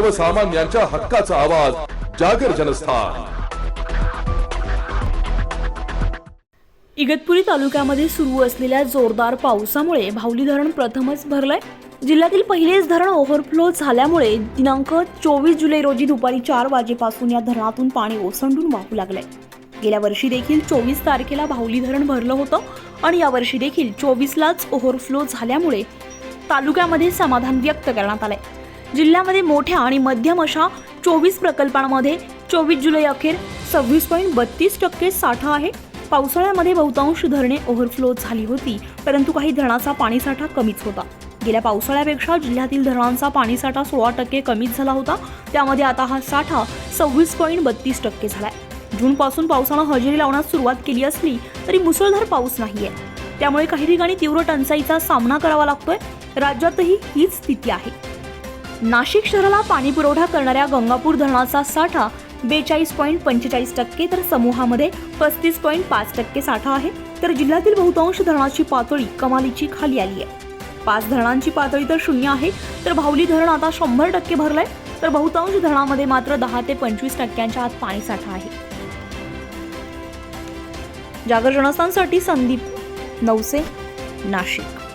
सर्वसामान्यांच्या हक्काचा आवाज जागर जनस्थान. इगतपुरी तालुक्यामध्ये सुरू असलेल्या जोरदार पावसामुळे भावली धरण प्रथमच भरलंय. जिल्ह्यातील पहिलेच धरण ओव्हरफ्लो झाल्यामुळे दिनांक चोवीस जुलै रोजी दुपारी चार वाजेपासून या धरणातून पाणी ओसंडून वाहू लागलंय. गेल्या वर्षी देखील चोवीस तारखेला भावली धरण भरलं होतं आणि यावर्षी देखील चोवीसलाच ओव्हरफ्लो झाल्यामुळे तालुक्यामध्ये समाधान व्यक्त करण्यात आलंय. जिल्ह्यामध्ये मोठ्या आणि मध्यम अशा चोवीस प्रकल्पांमध्ये चोवीस जुलै अखेर सव्वीस पॉईंट बत्तीस टक्के साठा आहे. पावसाळ्यामध्ये बहुतांश धरणे ओव्हरफ्लो झाली होती परंतु काही धरणाचा पाणीसाठा कमीच होता. गेल्या पावसाळ्यापेक्षा जिल्ह्यातील धरणांचा पाणीसाठा सोळा टक्के कमीच झाला होता. त्यामध्ये आता हा साठा सव्वीस पॉईंट बत्तीस टक्के झालाय. जूनपासून पावसानं हजेरी लावण्यास सुरुवात केली असली तरी मुसळधार पाऊस नाहीये. त्यामुळे काही ठिकाणी तीव्र टंचाईचा सामना करावा लागतोय. राज्यातही हीच स्थिती आहे. नाशिक शहराला पाणी पुरवठा करणाऱ्या गंगापूर धरणाचा साठा बेचाळीस पॉईंट पंचेचाळीस टक्के तर समूहामध्ये पस्तीस पॉईंट पाच टक्के साठा आहे. तर जिल्ह्यातील बहुतांश धरणाची पातळी कमालीची खाली आली आहे. पाच धरणांची पातळी तर शून्य आहे तर भावली धरण आता शंभर टक्के भरलंय तर बहुतांश धरणामध्ये मात्र दहा ते पंचवीस टक्क्यांच्या आत पाणी साठा आहे. जागर जनस्थानसाठी संदीप नवसे नाशिक.